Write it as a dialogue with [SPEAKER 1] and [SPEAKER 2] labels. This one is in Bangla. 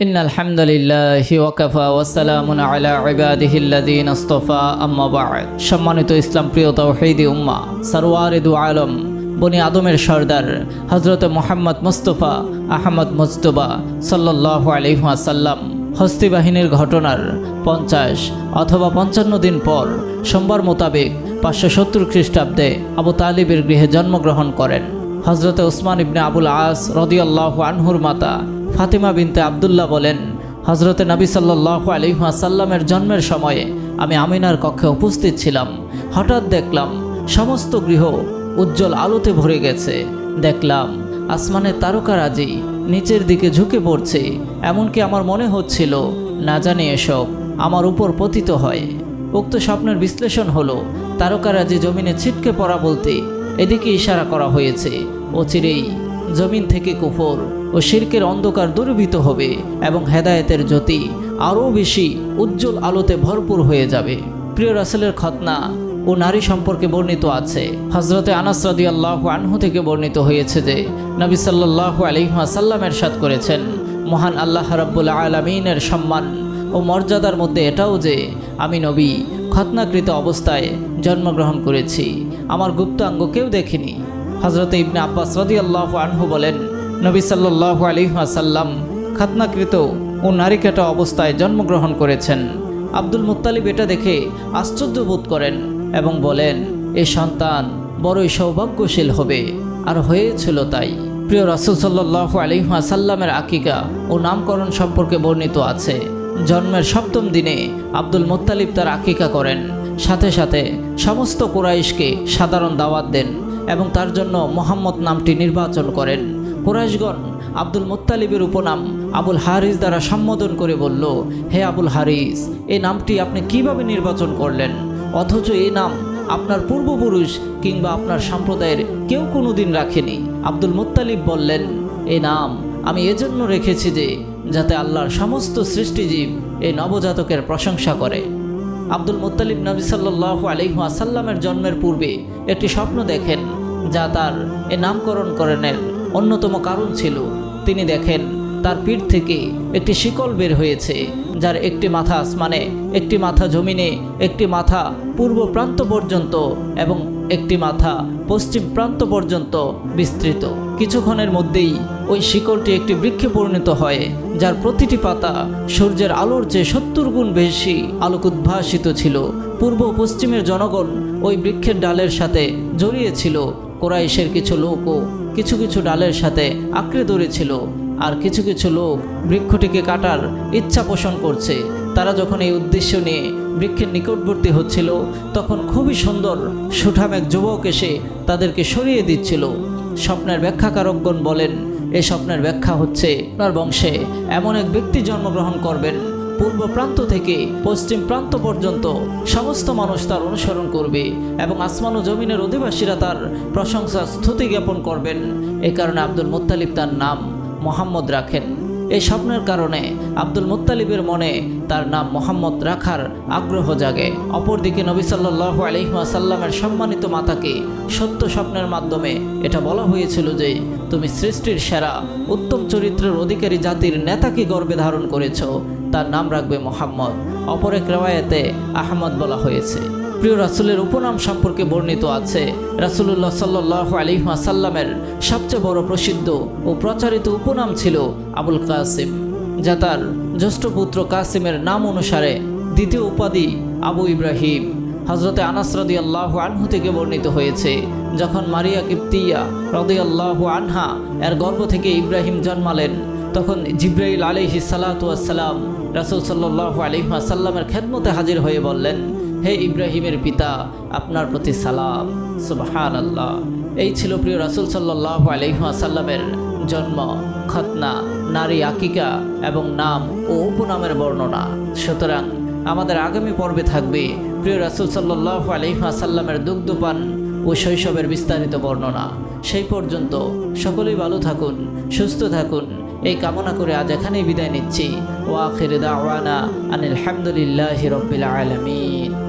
[SPEAKER 1] إن الحمد لله وكفى والسلام على عباده الذين اصطفى أما بعد সম্মানিত ইসলাম প্রিয় তৌহিদি উম্মা সরওয়ারে দু আলম বনি আদমের সর্দার হজরত মোহাম্মদ মুস্তফা আহমদ মুস্তফা সাল্লাহ আলহাসাল্লাম হস্তি বাহিনীর ঘটনার পঞ্চাশ অথবা পঞ্চান্ন দিন পর সোমবার মোতাবেক পাঁচশো সত্তর খ্রিস্টাব্দে আবু তালিবের গৃহে জন্মগ্রহণ করেন হজরত ওসমান ইবনে আবুল আস রদিয়াল্লাহ আনহুর মাতা ফাতিমা বিনতে আবদুল্লাহ বলেন হজরতে নবী সাল্লাহ আলিহাসাল্লামের জন্মের সময়ে আমি আমিনার কক্ষে উপস্থিত ছিলাম। হঠাৎ দেখলাম সমস্ত গৃহ উজ্জ্বল আলোতে ভরে গেছে। দেখলাম আসমানের তারকারাজি নিচের দিকে ঝুঁকে পড়ছে। এমনকি আমার মনে হচ্ছিল, না জানি এসব আমার উপর পতিত হয়। উক্ত স্বপ্নের বিশ্লেষণ হলো তারকারাজি জমিনে ছিটকে পড়া বলতে এদিকে ইশারা করা হয়েছে। অচিরেই জমিন থেকে কুফর ও শির্কের অন্ধকার দূরীভূত হবে এবং হেদায়েতের জ্যোতি আরও বেশি উজ্জ্বল আলোতে ভরপুর হয়ে যাবে। প্রিয় রাসেলের খতনা ও নারী সম্পর্কে বর্ণিত আছে। হজরতে আনাস রাদি আল্লাহ আনহু থেকে বর্ণিত হয়েছে যে, নবী সাল্লাহ আলিহাসাল্লামের সাথ করেছেন, মহান আল্লাহ রাব্বুল আলমিনের সম্মান ও মর্যাদার মধ্যে এটাও যে, আমি নবী খতনাকৃত অবস্থায় জন্মগ্রহণ করেছি। আমার গুপ্তাঙ্গ কেউ দেখেনি। হজরত ইবনে আব্বাস রদি আল্লাহ আনহু বলেন, নবী সাল্লাহ আলিহাসাল্লাম খাতনাকৃত ও নারিকাটা অবস্থায় জন্মগ্রহণ করেছেন। আব্দুল মুত্তালিব এটা দেখে আশ্চর্য বোধ করেন এবং বলেন, এ সন্তান বড়ই সৌভাগ্যশীল হবে, আর হয়েছিল তাই। প্রিয় রাসুল সাল্লাহ আলিহাসাল্লামের আকিকা ও নামকরণ সম্পর্কে বর্ণিত আছে। জন্মের সপ্তম দিনে আব্দুল মুত্তালিব তার আকিকা করেন। সাথে সাথে সমস্ত কোরাইশকে সাধারণ দাওয়াত দেন। এবং তার জন্য মোহাম্মদ নামটি নির্বাচন করেন। কোরাইশগণ আব্দুল মুত্তালিবের উপনাম আবুল হারিস দ্বারা সম্বোধন করে বলল, হে আবুল হারিস এই নামটি আপনি কীভাবে নির্বাচন করলেন? অথচ এই নাম আপনার পূর্বপুরুষ কিংবা আপনার সম্প্রদায়ের কেউ কোনো দিন রাখেনি। আব্দুল মুত্তালিব বললেন এই নাম আমি এজন্য রেখেছি যে, যাতে আল্লাহর সমস্ত সৃষ্টিজীব এই নবজাতকের প্রশংসা করে। আব্দুল মুত্তালিব নবী সাল্লাহ আলিহাসাল্লামের জন্মের পূর্বে একটি স্বপ্ন দেখেন। যা তার এ নামকরণ করণের অন্যতম কারণ ছিল। তিনি দেখেন, তার পিঠ থেকে একটি শিকল বের হয়েছে, যার একটি মাথা আসমানে, একটি মাথা জমিনে, একটি মাথা পূর্ব প্রান্ত পর্যন্ত এবং একটি মাথা পশ্চিম প্রান্ত পর্যন্ত বিস্তৃত। কিছুক্ষণের মধ্যেই ওই শিকলটি একটি বৃক্ষে পরিণত হয়, যার প্রতিটি পাতা সূর্যের আলোর চেয়ে সত্তর গুণ বেশি আলোক উদ্ভাসিত ছিল। পূর্ব পশ্চিমের জনগণ ওই বৃক্ষের ডালের সাথে জড়িয়েছিল কোরাইশের কিছু লোকও কিছু কিছু ডালের সাথে আঁকড়ে ধরেছিল, আর কিছু কিছু লোক বৃক্ষটিকে কাটার ইচ্ছা পোষণ করছে। তারা যখন এই উদ্দেশ্য নিয়ে বৃক্ষের নিকটবর্তী হচ্ছিল, তখন খুবই সুন্দর সুঠাম এক যুবক এসে তাদেরকে সরিয়ে দিচ্ছিল। স্বপ্নের ব্যাখ্যাকারকগণ বলেন এই স্বপ্নের ব্যাখ্যা হচ্ছে আপনার বংশে এমন এক ব্যক্তি জন্মগ্রহণ করবেন পূর্ব প্রান্ত থেকে পশ্চিম প্রান্ত পর্যন্ত সমস্ত মানুষ তার অনুসরণ করবে এবং আসমান ও জমিনের অধিবাসীরা তার প্রশংসা স্তুতি জ্ঞাপন করবেন। এ কারণে আব্দুল মুত্তালিব তার নাম মোহাম্মদ রাখেন। এই স্বপ্নের কারণে আব্দুল মুত্তালিবের মনে তার নাম মোহাম্মদ রাখার আগ্রহ জাগে। অপরদিকে নবী সাল্লাহ আলহিমাসাল্লামের সম্মানিত মাতাকে সত্য স্বপ্নের মাধ্যমে এটা বলা হয়েছিল যে, তুমি সৃষ্টির সেরা, উত্তম চরিত্রের অধিকারী জাতির নেতাকে গর্বে ধারণ করেছ। তার নাম রাখবে মোহাম্মদ। অপর এক রেওয়ায়তে আহমদ বলা হয়েছে। প্রিয় রাসুলের উপনাম সম্পর্কে বর্ণিত আছে, রাসুলুল্লাহ সাল্লাহ আলিহাসাল্লামের সবচেয়ে বড় প্রসিদ্ধ ও প্রচারিত উপনাম ছিল আবুল কাসিম, যা তার জ্যেষ্ঠ পুত্র কাসিমের নাম অনুসারে দ্বিতীয় উপাধি আবু ইব্রাহিম। হজরতে আনাস রদি আল্লাহ আনহু থেকে বর্ণিত হয়েছে, যখন মারিয়া কিপ্তিয়া রদি আল্লাহ আনহা এর গর্ভ থেকে ইব্রাহিম জন্মালেন তখন জিব্রাইল আলিহি সালাতাম রাসুল সাল্লাহ আলিহাসাল্লামের খেদমতে হাজির হয়ে বললেন, হে ইব্রাহিমের পিতা, আপনার প্রতি সালাম। সুবহান আল্লাহ এই ছিল প্রিয় রাসুল সাল্লাহ আলহাসাল্লামের জন্ম খতনা নারী আকিকা এবং নাম ও উপনামের বর্ণনা। সুতরাং আমাদের আগামী পর্বে থাকবে প্রিয় রাসুল সাল্লাহ আলহাসাল্লামের দুগ্ধপান ও শৈশবের বিস্তারিত বর্ণনা। সেই পর্যন্ত সকলেই ভালো থাকুন, সুস্থ থাকুন। এই কামনা করে আজ এখানেই বিদায় নিচ্ছি। ওয়াখির দাওয়ানা আনিল হামদুলিল্লাহ রব্বিল আলামিন।